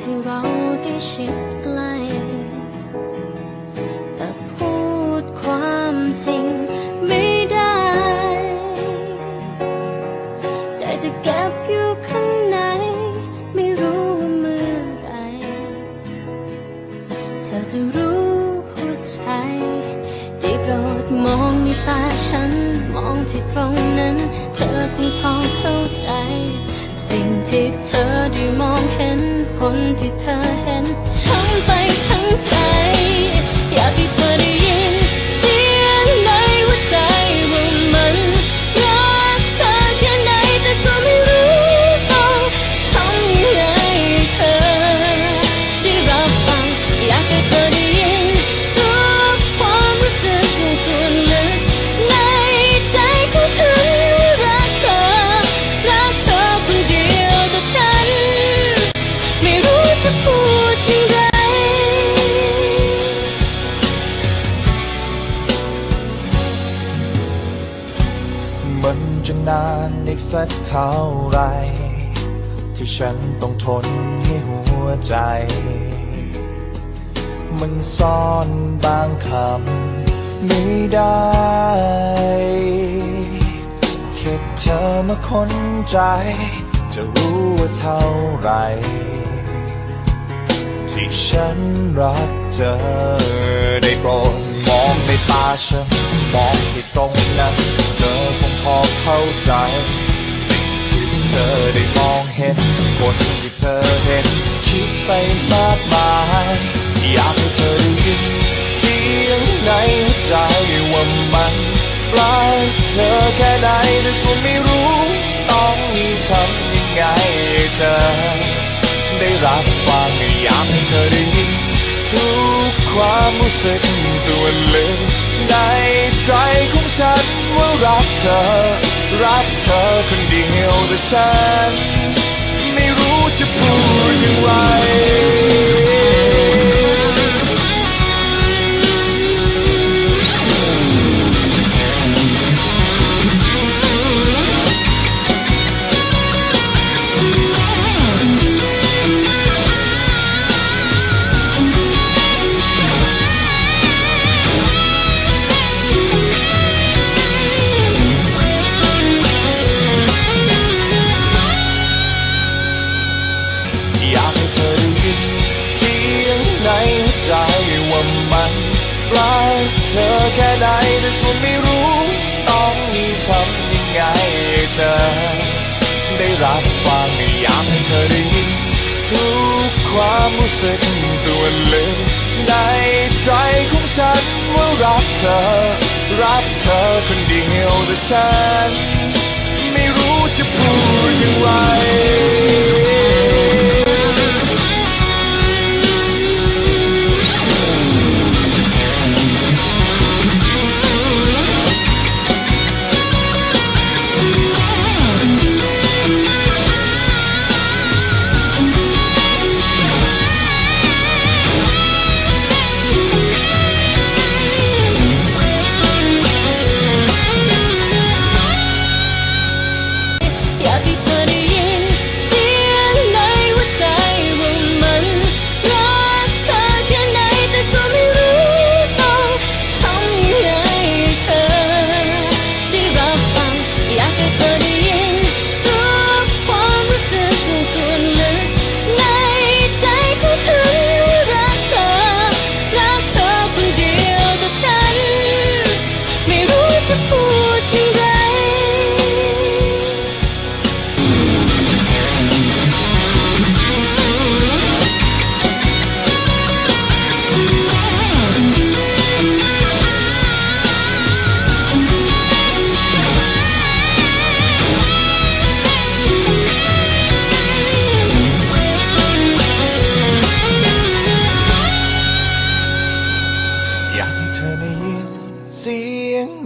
ที่เราได้ชิดใกล้ แต่พูดความจริงไม่ได้ได้แต่เก็บอยู่ข้างใน ไม่รู้ว่าเมื่อไร เธอจะรู้หัวใจได้โปรดมองในตาฉัน มองที่ตรงนั้น เธอคงพอเข้าใจ สิ่ง ที่เธอได้มองเห็นคนที่เธอเห็นทั้งไปทั้งใจ อยากให้เธอ สักเท่าไร ที่ฉันต้องทนให้หัวใจ มันซ่อนบางคำไม่ได้ แค่เธอมาค้นใจ จะรู้ว่าเท่าไร ที่ฉันรักเธอได้โปรดมองในตาฉันมองที่ตรงนั้นเธอคงพอเข้าใจ ธอได้มองเห็น คนที่เธอเห็น คิดไปมากมาย อยากให้เธอได้ยินเสียงในใจว่ามันรักเธอแค่ไหนแต่ก็ไม่รู้ ต้องทำยังไงให้เธอ ได้รับฟังอยากให้เธอได้ยิน ทุกความรู้สึกส่วนลึกในใจของฉันว่ารักเธอ รักเธอคนเดียว ฉัน ไม่รู้จะพูดอย่างไร ก็ไม่รู้ต้องทำยังไงให้เธอ ได้รับฟังอยากให้เธอได้ยินทุกความรู้สึกส่วนลึกในใจของฉันว่ารักเธอ รักเธอคนเดียวแต่ฉัน ไม่รู้จะพูดอย่างไร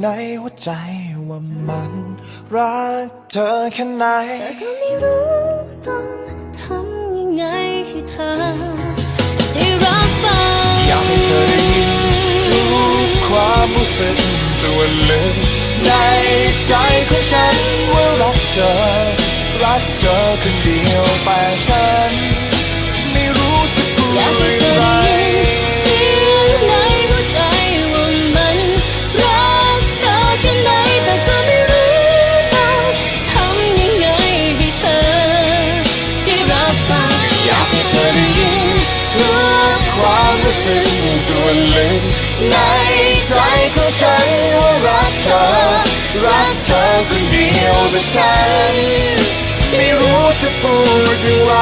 ในหัวใจว่ามันรักเธอแค่ไหนแต่ก็ไม่รู้ต้องทำยังไงให้เธอได้รับฟังอยากให้เธอได้ยินทุกความรู้สึกส่วนลึกในใจของฉันว่ารักเธอรักเธอคน วนลึกในใจของฉันว่ารักเธอ รักเธอคนเดียวแต่ฉัน ไม่รู้จะพูดอย่างไร